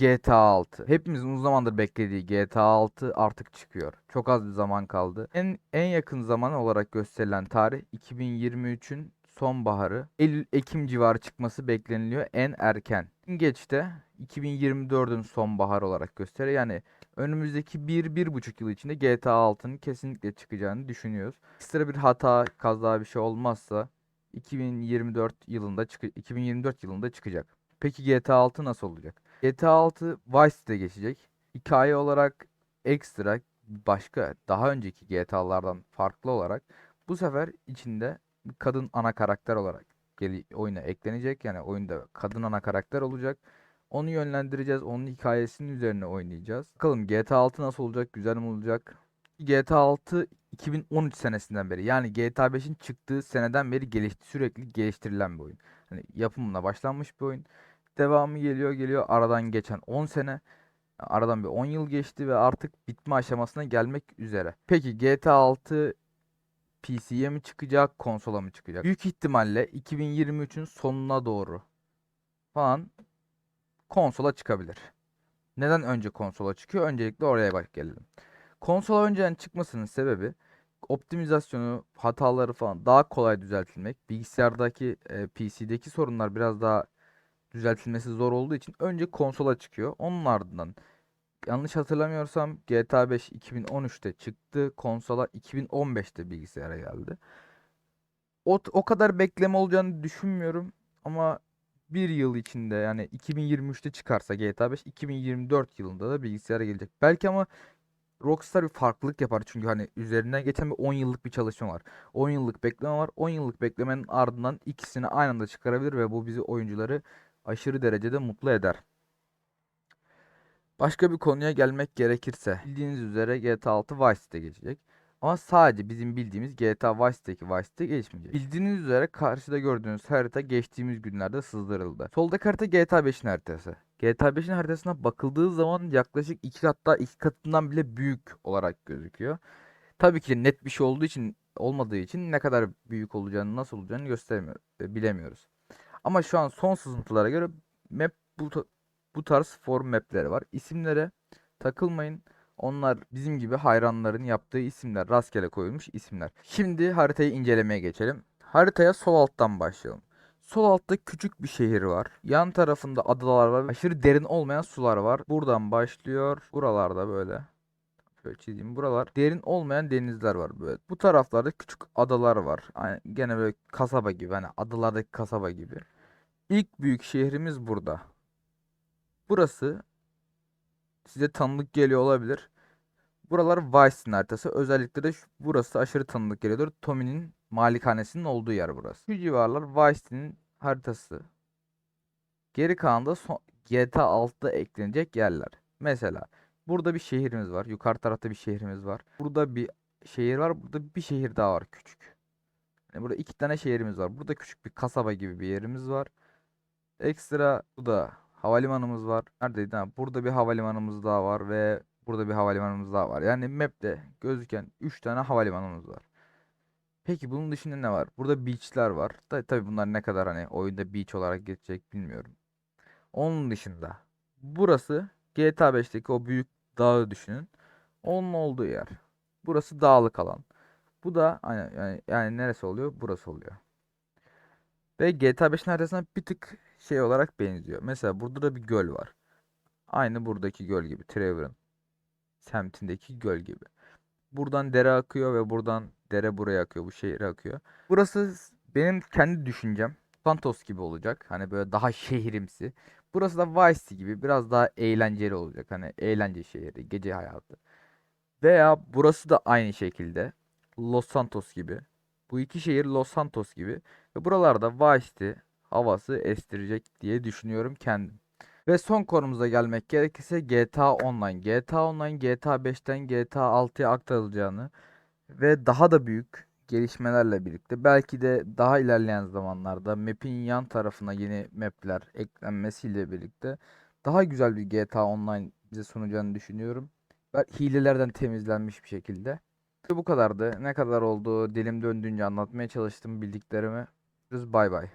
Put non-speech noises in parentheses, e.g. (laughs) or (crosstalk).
GTA 6. Hepimizin uzun zamandır beklediği GTA 6 artık çıkıyor. Çok az bir zaman kaldı. En en yakın zaman olarak gösterilen tarih 2023'ün sonbaharı. Eylül Ekim civarı çıkması bekleniliyor en erken. En geç de 2024'ün sonbaharı olarak gösteriyor. Yani önümüzdeki 1-1,5 yıl içinde GTA 6'nın kesinlikle çıkacağını düşünüyoruz. Ekstra bir hata, kaza bir şey olmazsa 2024 yılında çık 2024 yılında çıkacak. Peki GTA 6 nasıl olacak? GTA 6 Vice City'de geçecek. Hikaye olarak ekstra başka daha önceki GTA'lardan farklı olarak bu sefer içinde kadın ana karakter olarak geli oyuna eklenecek. Yani oyunda kadın ana karakter olacak. Onu yönlendireceğiz. Onun hikayesinin üzerine oynayacağız. Bakalım GTA 6 nasıl olacak? Güzel mi olacak? GTA 6 2013 senesinden beri yani GTA 5'in çıktığı seneden beri gelişti sürekli geliştirilen bir oyun. Hani yapımına başlanmış bir oyun. Devamı geliyor geliyor aradan geçen 10 sene. Aradan bir 10 yıl geçti ve artık bitme aşamasına gelmek üzere. Peki GTA 6 PC'ye mi çıkacak, konsola mı çıkacak? Büyük ihtimalle 2023'ün sonuna doğru falan konsola çıkabilir. Neden önce konsola çıkıyor? Öncelikle oraya bak gelelim. Konsola önceden çıkmasının sebebi optimizasyonu, hataları falan daha kolay düzeltilmek. Bilgisayardaki, e, PC'deki sorunlar biraz daha düzeltilmesi zor olduğu için önce konsola çıkıyor. Onun ardından yanlış hatırlamıyorsam GTA 5 2013'te çıktı. Konsola 2015'te bilgisayara geldi. O, o kadar bekleme olacağını düşünmüyorum ama bir yıl içinde yani 2023'te çıkarsa GTA 5 2024 yılında da bilgisayara gelecek. Belki ama Rockstar bir farklılık yapar çünkü hani üzerinden geçen bir 10 yıllık bir çalışma var. 10 yıllık bekleme var. 10 yıllık beklemenin ardından ikisini aynı anda çıkarabilir ve bu bizi oyuncuları aşırı derecede mutlu eder. Başka bir konuya gelmek gerekirse bildiğiniz üzere GTA 6 Vice City'de geçecek. Ama sadece bizim bildiğimiz GTA Vice City'deki Vice City'de geçmeyecek. Bildiğiniz üzere karşıda gördüğünüz harita geçtiğimiz günlerde sızdırıldı. Soldaki harita GTA 5'in haritası. GTA 5'in haritasına bakıldığı zaman yaklaşık iki hatta iki katından bile büyük olarak gözüküyor. Tabii ki net bir şey olduğu için olmadığı için ne kadar büyük olacağını nasıl olacağını göstermiyor, e, bilemiyoruz. Ama şu an son sızıntılara göre map bu, bu tarz form mapleri var. İsimlere takılmayın. Onlar bizim gibi hayranların yaptığı isimler. Rastgele koyulmuş isimler. Şimdi haritayı incelemeye geçelim. Haritaya sol alttan başlayalım. Sol altta küçük bir şehir var. Yan tarafında adalar var. Aşırı derin olmayan sular var. Buradan başlıyor. Buralarda böyle. Şöyle çizeyim. Buralar derin olmayan denizler var böyle. Bu taraflarda küçük adalar var. Yani gene böyle kasaba gibi. Hani adalardaki kasaba gibi. İlk büyük şehrimiz burada. Burası size tanıdık geliyor olabilir. Buralar Vice'in haritası. Özellikle de şu- burası aşırı tanıdık geliyordur. Tommy'nin malikanesinin olduğu yer burası. Şu civarlar Vice'in haritası. Geri kalan da GTA 6'da eklenecek yerler. Mesela burada bir şehrimiz var. Yukarı tarafta bir şehrimiz var. Burada bir şehir var. Burada bir şehir daha var küçük. Yani burada iki tane şehrimiz var. Burada küçük bir kasaba gibi bir yerimiz var. Ekstra bu da havalimanımız var. Neredeydi? Ha, burada bir havalimanımız daha var ve burada bir havalimanımız daha var. Yani map'te gözüken 3 tane havalimanımız var. Peki bunun dışında ne var? Burada beach'ler var. Da, tabii bunlar ne kadar hani oyunda beach olarak geçecek bilmiyorum. Onun dışında burası GTA 5'teki o büyük dağı düşünün. Onun olduğu yer. Burası dağlık alan. Bu da yani, yani, yani neresi oluyor? Burası oluyor. Ve GTA 5'in haritasına bir tık şey olarak benziyor. Mesela burada da bir göl var. Aynı buradaki göl gibi. Trevor'ın semtindeki göl gibi. Buradan dere akıyor ve buradan dere buraya akıyor. Bu şehre akıyor. Burası benim kendi düşüncem. Santos gibi olacak. Hani böyle daha (laughs) şehrimsi. Burası da Vice City gibi biraz daha eğlenceli olacak. Hani eğlence şehri, gece hayatı. Veya burası da aynı şekilde Los Santos gibi. Bu iki şehir Los Santos gibi. Ve buralarda Vice City havası estirecek diye düşünüyorum kendim. Ve son konumuza gelmek gerekirse GTA Online. GTA Online GTA 5'ten GTA 6'ya aktarılacağını ve daha da büyük gelişmelerle birlikte belki de daha ilerleyen zamanlarda map'in yan tarafına yeni map'ler eklenmesiyle birlikte daha güzel bir GTA Online bize sunacağını düşünüyorum. Hilelerden temizlenmiş bir şekilde. Bu kadardı. Ne kadar oldu dilim döndüğünce anlatmaya çalıştım bildiklerimi. Bay bay.